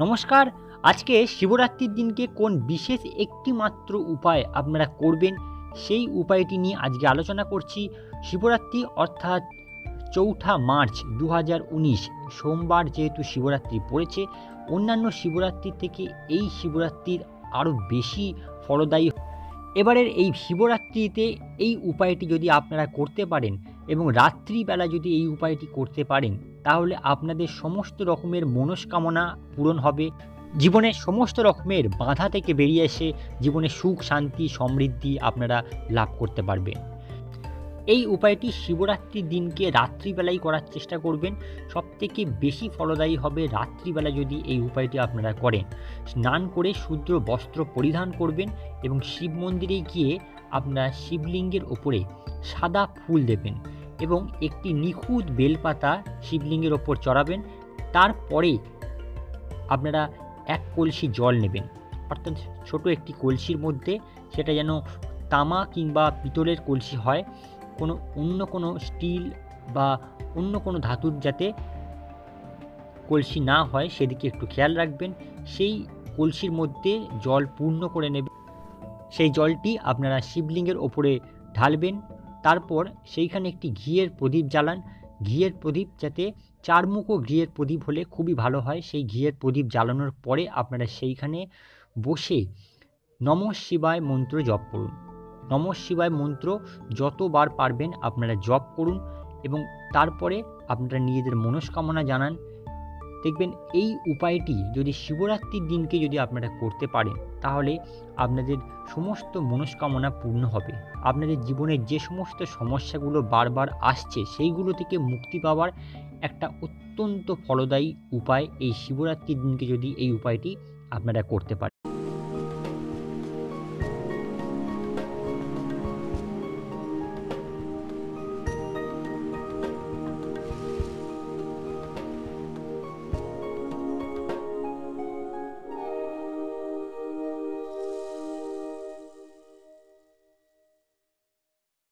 নমস্কার, আজকে শিবরাত্রির দিনকে কোন বিশেষ একটি মাত্র উপায় আপনারা করবেন সেই উপায়টি নিয়ে আজকে আলোচনা করছি। শিবরাত্রি অর্থাৎ চৌঠা মার্চ দু হাজার উনিশ, সোমবার যেহেতু শিবরাত্রি পড়েছে, অন্যান্য শিবরাত্রির থেকে এই শিবরাত্রির আরও বেশি ফলদায়ী এবারের এই শিবরাত্রিতে এই উপায়টি যদি আপনারা করতে পারেন এবং রাত্রিবেলা যদি এই উপায়টি করতে পারেন তাহলে আপনাদের সমস্ত রকমের মনস্কামনা পূরণ হবে। জীবনে সমস্ত রকমের বাধা থেকে বেরিয়ে এসে জীবনে সুখ, শান্তি, সমৃদ্ধি আপনারা লাভ করতে পারবেন। এই উপায়টি শিবরাত্রির দিনকে রাত্রিবেলাই করার চেষ্টা করবেন। সবথেকে বেশি ফলদায়ী হবে রাত্রিবেলা যদি এই উপায়টি আপনারা করেন। স্নান করে শুদ্র বস্ত্র পরিধান করবেন এবং শিব মন্দিরে গিয়ে আপনারা শিবলিঙ্গের ওপরে সাদা ফুল দেবেন। এবং একটি নিখুঁত বেলপাতা শিবলিঙ্গের ওপর চড়াবেন। তারপরে আপনারা এক কলসি জল নেবেন। অর্থাৎ ছোট একটি কলসির মধ্যে সেটা যেন তামা কিংবা পিতলের কলসি হয়। কোনো অন্য কোনো স্টিল বা অন্য কোনো ধাতুর যাতে কলসি না হয়, সেদিকে একটু খেয়াল রাখবেন। সেই কলসির মধ্যে জল পূর্ণ করে নেবেন সেই জলটি আপনারা শিবলিঙ্গের ওপরে ঢালবেন। তারপর সেইখানে একটি ঘিয়ের প্রদীপ জ্বালান। ঘিয়ের প্রদীপ যাতে চারমুখো ঘিয়ের প্রদীপ হলে খুবই ভালো হয়। সেই ঘিয়ের প্রদীপ জ্বালানোর পরে আপনারা সেইখানে বসে নম শিবায় মন্ত্র জপ করুন। নম শিবায় মন্ত্র যতবার পারবেন আপনারা জপ করুন এবং তারপরে আপনারা নিজেদের মনস্কামনা জানান। দেখবেন এই উপায়টি যদি শিবরাত্রির দিনকে যদি আপনারা করতে পারেন, তাহলে আপনাদের সমস্ত মনস্কামনা পূর্ণ হবে। আপনাদের জীবনের যে সমস্ত সমস্যাগুলো বারবার আসছে, সেইগুলো থেকে মুক্তি পাওয়ার একটা অত্যন্ত ফলদায়ী উপায় এই শিবরাত্রির দিনকে যদি এই উপায়টি আপনারা করতে পারেন।